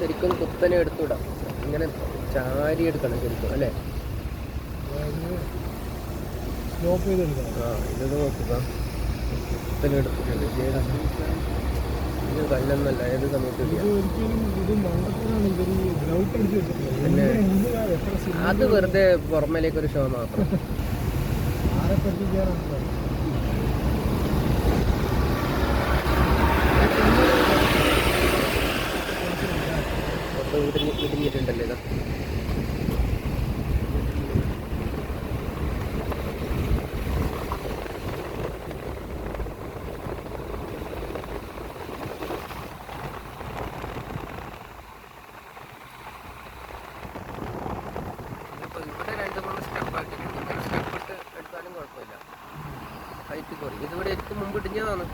ശരിക്കും കുത്തനെ എടുത്തുവിടാം. ഇങ്ങനെ ചാരി എടുക്കണം ശരിക്കും അല്ലേ? ആ ഇത് നോക്കുക. കുത്തനെ എടുത്തിട്ടുണ്ട്. ഏതാണ്? ഇത് കല്ലൊന്നല്ല ഏത് സമയത്ത് പിന്നെ അത് വെറുതെ പുറമേലേക്കൊരു ഷോ മാത്രം. ഇടിഞ്ഞ് ഇടിഞ്ഞിട്ടുണ്ടല്ലോ ഇതാ. ഹൈറ്റ് കുറയും. ഇതിവിടെ ഏറ്റവും മുമ്പ് ഇടിഞ്ഞതാണ്